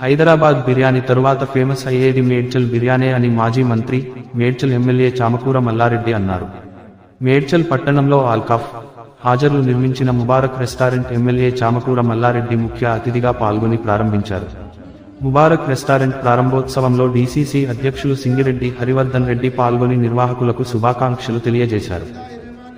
హైదరాబాద్ బిర్యానీ తరువాత ఫేమస్ అయ్యేది మేడ్చల్ బిర్యానీ అని మాజీ మంత్రి మేడ్చల్ ఎమ్మెల్యే చామకూర మల్లారెడ్డి అన్నారు. మేడ్చల్ పట్టణంలో ఆల్కాఫ్ హాజరు నిర్మించిన ముబారక్ రెస్టారెంట్ ఎమ్మెల్యే చామకూర మల్లారెడ్డి ముఖ్య అతిథిగా పాల్గొని ప్రారంభించారు. ముబారక్ రెస్టారెంట్ ప్రారంభోత్సవంలో డీసీసీ అధ్యక్షులు సింగిరెడ్డి హరివర్ధన్ రెడ్డి పాల్గొని నిర్వాహకులకు శుభాకాంక్షలు తెలియజేశారు.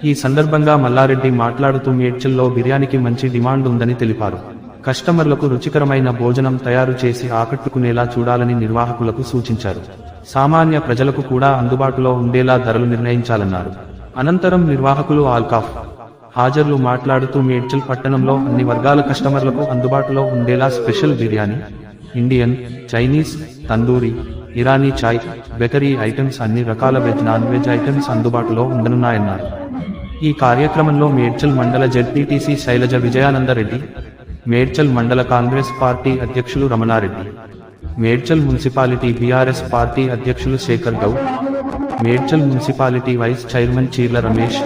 ఈ సందర్భంగా మల్లారెడ్డి మాట్లాడుతూ మేడ్చల్లో బిర్యానీకి మంచి డిమాండ్ ఉందని తెలిపారు. కస్టమర్లకు రుచికరమైన భోజనం తయారు చేసి ఆకట్టుకునేలా చూడాలని నిర్వాహకులకు సూచించారు. సామాన్య ప్రజలకు కూడా అందుబాటులో ఉండేలా ధరలు నిర్ణయించాలన్నారు. అనంతరం నిర్వాహకులు ఆల్కాఫ్ హాజర్లు మాట్లాడుతూ మేడ్చల్ పట్టణంలో అన్ని వర్గాల కస్టమర్లకు అందుబాటులో ఉండేలా special biryani Indian Chinese tandoori Irani chai bakery items అన్ని రకాల వెజ్ నాన్ వెజ్ ఐటమ్స్ అందుబాటులో ఉండనున్నాయన్నారు. ఈ కార్యక్రమంలో మేడ్చల్ మండల జెడ్పీటీసీ శైలజ విజయానందరెడ్డి మేడ్చల్ మండల కాంగ్రెస్ పార్టీ అధ్యక్షులు Ramanareddy. Medchal municipality BRS party అధ్యక్షులు Shekar Goud. Medchal municipality vice chairman Cheerla Ramesh.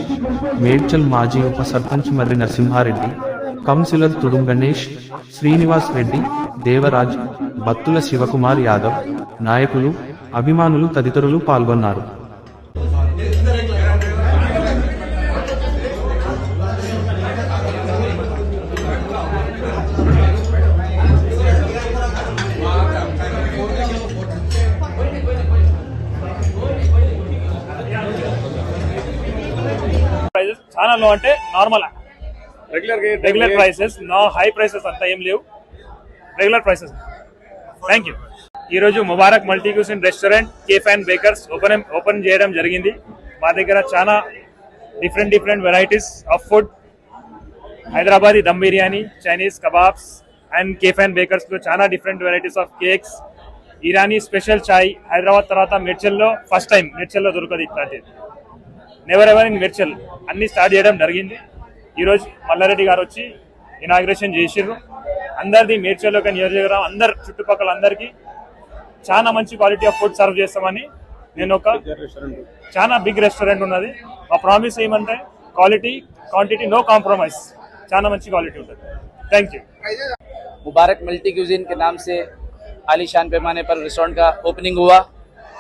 Medchal మాజీ ఉప సర్పంచ్ మర్రి నరసింహారెడ్డి. కౌన్సిలర్ తుడుం గణేష్. శ్రీనివాస్ రెడ్డి దేవరాజ్ బత్తుల శివకుమార్ యాదవ్. నాయకులు అభిమానులు తదితరులు పాల్గొన్నారు. ప్రైసెస్ చాలా లో అంటే normal regular regular prices no high prices అంతా ఏం లేవు. రెగ్యులర్ ప్రైసెస్ థ్యాంక్ యూ ఈ రోజు Mubarak multi cuisine restaurant cafe and bakers open open చేయడం జరిగింది. మా దగ్గర చాలా different different varieties of food Hyderabadi dum biryani Chinese kebabs and cafe and బేకర్స్లో చాలా different varieties of cakes Irani special chai Hyderabad తర్వాత మిర్చల్లో ఫస్ట్ టైం మిర్చల్లో దొరకదు ఇట్లాంటిది. Never ever in Medchal. అన్ని స్టార్ట్ చేయడం జరిగింది ఈరోజు మల్లారెడ్డి గారు వచ్చి ఇనాగ్రేషన్ చేసిర్రు అందరిది మేడ్చల్ ఒక నియోజకవర్గం అందరు చుట్టుపక్కల అందరికీ చాలా మంచి క్వాలిటీ ఆఫ్ ఫుడ్ సర్వ్ చేస్తామని నేను ఒక చాలా బిగ్ రెస్టారెంట్ ఉన్నది ఆ ప్రామిస్ ఏమంటే క్వాలిటీ క్వాంటిటీ నో కాంప్రమైజ్ చాలా మంచి క్వాలిటీ ఉంటుంది thank you Mubarak multi cuisine के नाम से आलीशान पैमाने पर रेस्टोरेंट का ओपनिंग हुआ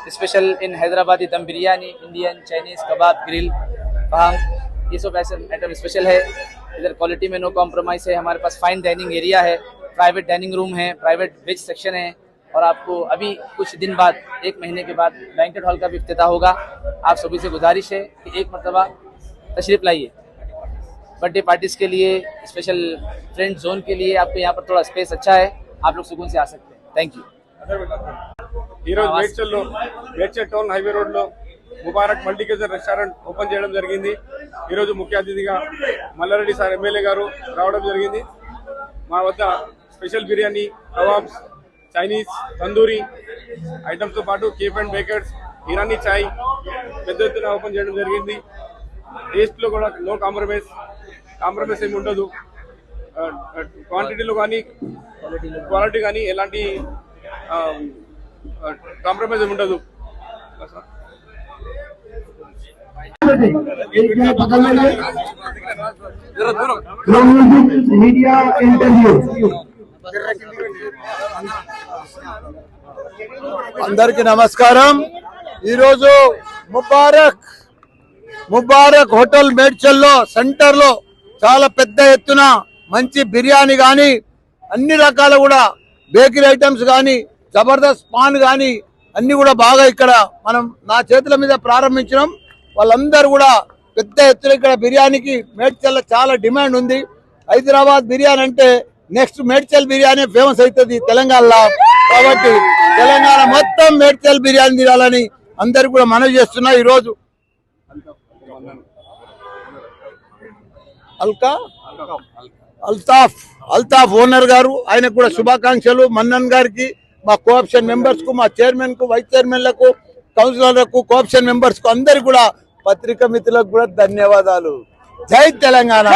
special in Hyderabadi dum biryani Indian Chinese kebab grill वहाँ ये सब ऐसे आइटम स्पेशल है इधर क्वालिटी में नो कॉम्प्रोमाइज़ है हमारे पास फाइन डाइनिंग एरिया है प्राइवेट डाइनिंग रूम है प्राइवेट वेज सेक्शन है और आपको अभी कुछ दिन बाद एक महीने के बाद बैंकेट हॉल का भी इफ्तिताह होगा आप सभी से गुजारिश है कि एक मरतबा तशरीफ़ लाइए बर्थडे पार्टीज के लिए स्पेशल फ्रेंड जोन के लिए आपको यहाँ पर थोड़ा स्पेस अच्छा है आप लोग सुकून से आ सकते हैं थैंक यू ఈ రోజు మేడ్చల్ లో మేడ్చల్ టౌన్ హైవే రోడ్ లో Mubarak multiculture restaurant open చేయడం జరిగింది. ఈరోజు ముఖ్య అతిథిగా మల్లారెడ్డి సార్ ఎమ్మెల్యే గారు రావడం జరిగింది. మా వద్ద special biryani kebabs Chinese tandoori ఐటమ్స్తో పాటు cafe and bakers Irani chai పెద్ద ఎత్తున ఓపెన్ చేయడం జరిగింది. టేస్ట్లో కూడా నో కాంప్రమైజ్ కాంప్రమైజ్ ఏమి ఉండదు. క్వాంటిటీలో కానీ క్వాలిటీ కానీ ఎలాంటి కాంప్రమైజ్ ఏమి ఉండదు. Media interview. అందరికీ నమస్కారం. ఈరోజు ముబారక్ ముబారక్ హోటల్ మేడ్చల్లో సెంటర్లో చాలా పెద్ద ఎత్తున మంచి బిర్యానీ కానీ అన్ని రకాల కూడా బేకరీ ఐటమ్స్ కానీ జబర్దస్త్ పాన్ కానీ అన్ని కూడా బాగా ఇక్కడ మనం నా చేతుల మీద ప్రారంభించడం వాళ్ళందరూ కూడా పెద్ద ఎత్తున ఇక్కడ బిర్యానీకి మేడ్చల్లో చాలా డిమాండ్ ఉంది. హైదరాబాద్ బిర్యానీ అంటే నెక్స్ట్ మేడ్చల్ బిర్యానీ ఫేమస్ అవుతుంది తెలంగాణలో. కాబట్టి తెలంగాణ మొత్తం మేడ్చల్ బిర్యానీ తినాలని అందరు కూడా మనవి చేస్తున్నా ఈరోజు. అల్కా? అల్తాఫ్. అల్తాఫ్ ఓనర్ గారు ఆయనకు కూడా శుభాకాంక్షలు. మన్నన్ గారికి మా కోఆప్షన్ మెంబర్స్కు మా చైర్మన్కు వైస్ చైర్మన్లకు కౌన్సిలర్లకు కోఆప్షన్ మెంబర్స్కు అందరికి కూడా పత్రికా మిత్రులకు కూడా ధన్యవాదాలు. జై తెలంగాణ.